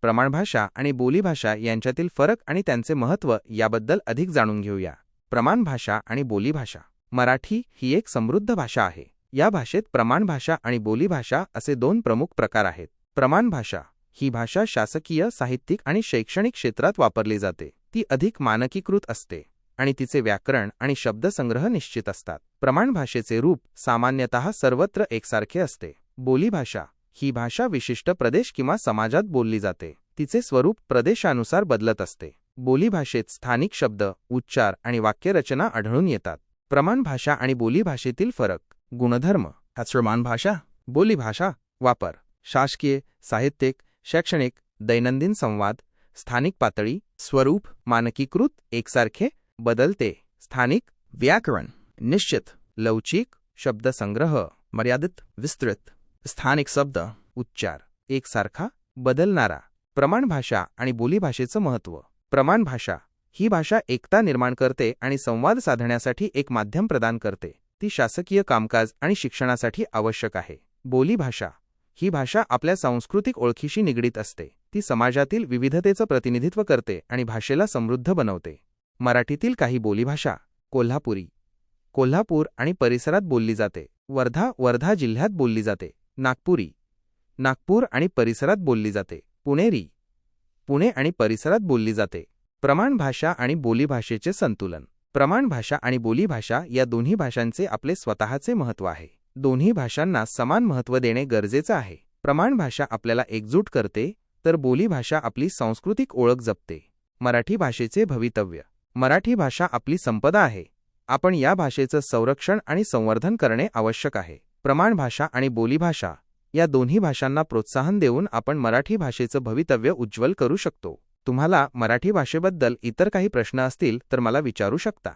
प्रमाणभाषा आणि बोलीभाषा यांच्यातील फरक आणि त्यांचे महत्त्व याबद्दल अधिक जाणून घेऊया. प्रमाणभाषा आणि बोलीभाषा. मराठी ही एक समृद्ध भाषा आहे. या भाषेत प्रमाणभाषा आणि बोलीभाषा असे दोन प्रमुख प्रकार आहेत. प्रमाणभाषा ही भाषा शासकीय साहित्यिक आणि शैक्षणिक क्षेत्रात वापरली जाते. ती अधिक मानकीकृत असते आणि तिचे व्याकरण आणि शब्दसंग्रह निश्चित असतात. प्रमाणभाषेचे रूप सामान्यतः सर्वत्र एकसारखे असते. बोलीभाषा ही भाषा विशिष्ट प्रदेश किंवा समाजात बोलली जाते. तिचे स्वरूप प्रदेशानुसार बदलत असते. बोलीभाषेत स्थानिक शब्द उच्चार आणि वाक्यरचना आढळून येतात. प्रमाणभाषा आणि बोलीभाषेतील फरक गुणधर्म प्रमाण भाषा. बोलीभाषा वापर शासकीय साहित्यिक शैक्षणिक दैनंदिन संवाद स्थानिक पातळी स्वरूप मानकीकृत एकसारखे बदलते स्थानिक व्याकरण निश्चित लवचिक शब्दसंग्रह मर्यादित विस्तृत. स्थानिक शब्द उच्चार एकसारखा बदलणारा प्रमाणभाषा आणि बोलीभाषेचं महत्त्व. प्रमाणभाषा ही भाषा एकता निर्माण करते आणि संवाद साधण्यासाठी एक माध्यम प्रदान करते. ती शासकीय कामकाज आणि शिक्षणासाठी आवश्यक आहे. बोलीभाषा ही भाषा आपल्या सांस्कृतिक ओळखीशी निगडीत असते. ती समाजातील विविधतेचं प्रतिनिधित्व करते आणि भाषेला समृद्ध बनवते. मराठीतील काही बोलीभाषा कोल्हापुरी कोल्हापूर आणि परिसरात बोलली जाते. वर्धा वर्धा जिल्ह्यात बोलली जाते. नागपुरी. नागपूर आणि परिसरात बोलली जाते. पुणेरी. पुणे आणि परिसरात बोलली जाते. प्रमाण भाषा आणि बोलीभाषेचे संतुलन. प्रमाण भाषा आणि बोलीभाषा या दोन्ही भाषांचे आपले स्वतःचे महत्त्व आहे. दोन्ही भाषांना समान महत्त्व देणे गरजेचं आहे. प्रमाण भाषा आपल्याला एकजूट करते तर बोलीभाषा आपली सांस्कृतिक ओळख जपते. मराठी भाषेचे भवितव्य. मराठी भाषा आपली संपदा आहे. आपण या भाषेचं संरक्षण आणि संवर्धन करणे आवश्यक आहे. प्रमाण भाषा आणि बोलीभाषा या दोन्ही भाषांना प्रोत्साहन देऊन आपण मराठी भाषेचं भवितव्य उज्ज्वल करू शकतो. तुम्हाला मराठी भाषेबद्दल इतर काही प्रश्न असतील तर मला विचारू शकता.